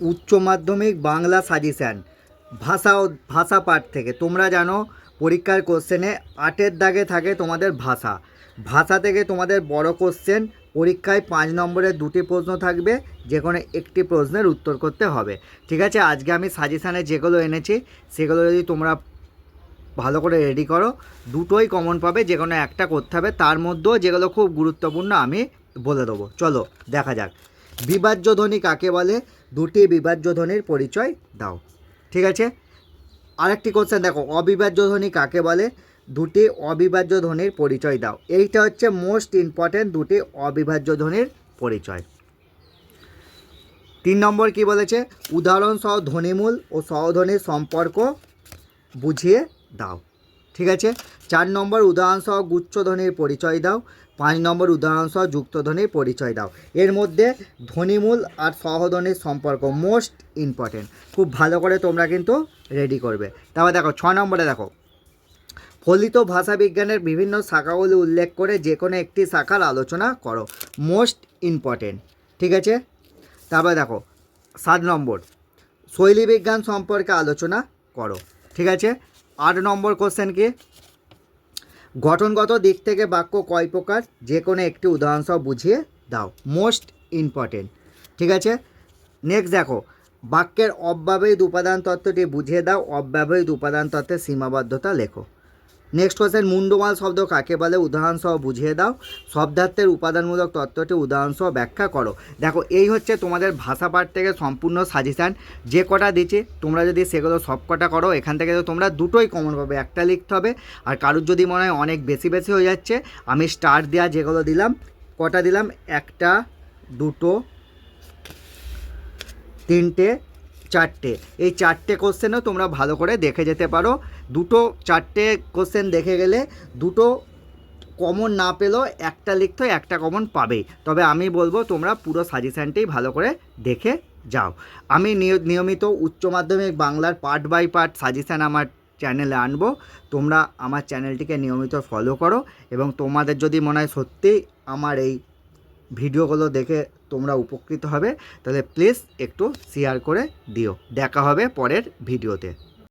উচ্চ মাধ্যমিক বাংলা সাজেশান। ভাষা ভাষা পাঠ থেকে। তোমরা জানো, পরীক্ষার কোশ্চেনে আটের দাগে থাকে তোমাদের ভাষা। ভাষা থেকে তোমাদের বড় কোশ্চেন পরীক্ষায় পাঁচ নম্বরের দুটি প্রশ্ন থাকবে যে কোনো একটি প্রশ্নের উত্তর করতে হবে। ঠিক আছে? আজকে আমি সাজেশানে যেগুলো এনেছি, সেগুলো যদি তোমরা ভালো করে রেডি করো, দুটোই কমন পাবে যে কোনো একটা করতে হবে। তার মধ্যেও যেগুলো খুব গুরুত্বপূর্ণ আমি বলে দেবো। চলো, দেখা যাক। বিভাজ্য ধ্বনি কাকে বলে? দুটি বিভাজ্য ধ্বনির পরিচয় দাও। ঠিক আছে? আরেকটি কোশ্চেন দেখো অবিভাজ্য ধ্বনি কাকে বলে? দুটি অবিভাজ্য ধ্বনির পরিচয় দাও। এইটা হচ্ছে মোস্ট ইম্পর্ট্যান্ট দুটি অবিভাজ্য ধ্বনির পরিচয়। তিন নম্বর কি বলেছে? উদাহরণ সহ ধ্বনিমূল ও সহধ্বনির সম্পর্ক বুঝিয়ে দাও। ঠিক আছে? চার নম্বর উদাহরণসহ গুচ্ছধ্বনির পরিচয় দাও। পাঁচ নম্বর উদাহরণসহ যুক্তধ্বনির পরিচয় দাও। এর মধ্যে ধ্বনিমূল আর সহধ্বনির সম্পর্ক মোস্ট ইম্পর্টেন্ট খুব ভালো করে তোমরা কিন্তু রেডি করবে। তারপর দেখো, ছ নম্বরে দেখো। ফলিত ভাষাবিজ্ঞানের বিভিন্ন শাখাগুলি উল্লেখ করে যে কোনো একটি শাখার আলোচনা করো। মোস্ট ইম্পর্টেন্ট ঠিক আছে? তারপরে দেখো, সাত নম্বর। শৈলী বিজ্ঞান সম্পর্কে আলোচনা করো। ঠিক আছে? আট নম্বর কোশ্চেন কি? গঠনগত দিক থেকে বাক্য কয় প্রকার? যে কোনো একটি উদাহরণ সহ বুঝিয়ে দাও। মোস্ট ইম্পর্টেন্ট ঠিক আছে? নেক্সট দেখো। বাক্যের অব্যবহিত উপাদান তত্ত্বটি বুঝিয়ে দাও। অব্যবহিত উপাদান তত্ত্বের সীমাবদ্ধতা লেখো। নেক্সট কোশ্চেন মুন্ডমাল শব্দ কাকে বলে? উদাহরণসহ বুঝিয়ে দাও। শব্দার্থের উপাদানমূলক তত্ত্বটি উদাহরণসহ ব্যাখ্যা করো। দেখো, এই হচ্ছে তোমাদের ভাষা পাঠ থেকে সম্পূর্ণ সাজেশান যে কটা দিচ্ছে, তোমরা যদি সেগুলো সব কটা করো, এখান থেকে তো তোমরা দুটোই কমন পাবে। একটা লিখতে হবে, আর কারুর যদি মনে হয় অনেক বেশি বেশি হয়ে যাচ্ছে, আমি স্টার দেওয়া যেগুলো দিলাম, কটা দিলাম? একটা, দুটো, তিনটে চারটে। এই চারটে কোশ্চেনও তোমরা ভালো করে দেখে যেতে পারো। দুটো চারটে কোশ্চেন দেখে গেলে দুটো কমন না পেলেও একটা লিখতে একটা কমন পাবেই তবে আমি বলব, তোমরা পুরো সাজেশানটাই ভালো করে দেখে যাও। আমি নিয়- নিয়মিত উচ্চ মাধ্যমিক বাংলার পার্ট বাই পার্ট সাজেশান আমার চ্যানেলে আনব। তোমরা আমার চ্যানেলটিকে নিয়মিত ফলো করো এবং তোমাদের যদি মনে হয় সত্যিই আমার এই ভিডিওগুলো দেখে তোমরা উপকৃত হবে তাহলে প্লিজ একটু শেয়ার করে দিও। দেখা হবে পরের ভিডিওতে।